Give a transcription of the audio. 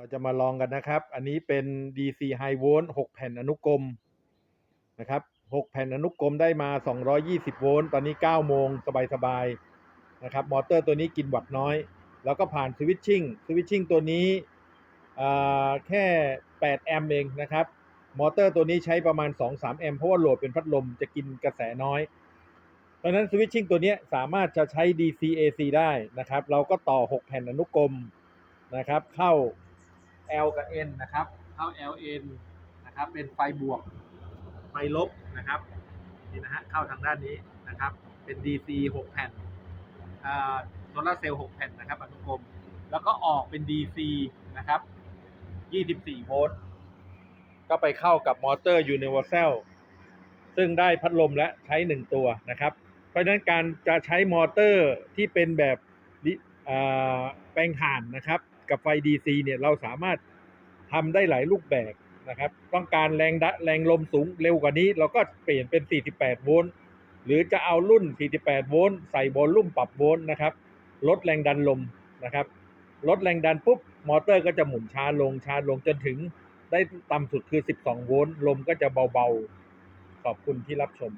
เราจะมาลองกันนะครับ อันนี้เป็น DC High Volt 6 แผ่นอนุกรมนะครับ 6 แผ่นอนุกรมได้มา 220 โวลต์ ตอนนี้ 9 โมงสบายๆนะครับ มอเตอร์ตัวนี้กินวัตต์น้อย แล้วก็ผ่านสวิตชิ่ง สวิตชิ่งตัวนี้อ่แค่ 8 แอมป์เองนะครับ มอเตอร์ตัวนี้ใช้ประมาณ 2-3 แอมป์ เพราะว่าโหลดเป็นพัดลมจะกินกระแสน้อยเพราะนั้นสวิตชิ่งตัวนี้สามารถจะใช้ DC AC ได้นะครับ เราก็ต่อ 6 แผ่นอนุกรมนะครับ เข้า L กับ N นะครับเข้า LN นะครับ เป็นไฟบวก ไฟลบนะครับ นี่นะฮะ เข้าทางด้านนี้นะครับ เป็น DC 6 แผ่นโซลาเซลล์6แผ่นนะครับอนุกรม แล้วก็ออกเป็น DC นะครับ 24 โวลต์ ก็ไปเข้ากับมอเตอร์ Universal ซึ่งได้พัดลมและใช้ 1 ตัวนะครับ เพราะฉะนั้นการจะใช้มอเตอร์ที่เป็นแบบแปลงถ่านนะครับ กับไฟ DC เนี่ยเราสามารถทำได้หลายรูปแบบนะครับ ต้องการแรงดะแรงลมสูงเร็วกว่านี้ เราก็เปลี่ยนเป็น 48 โวลต์หรือจะเอารุ่น 48 โวลต์ใส่วอลลุ่มปรับโวลต์นะครับ ลดแรงดันลมนะครับ ลดแรงดันปุ๊บ มอเตอร์ก็จะหมุนช้าลงช้าลงจนถึงได้ต่ำสุดคือ 12 โวลต์ลมก็จะเบาๆ ขอบคุณที่รับชม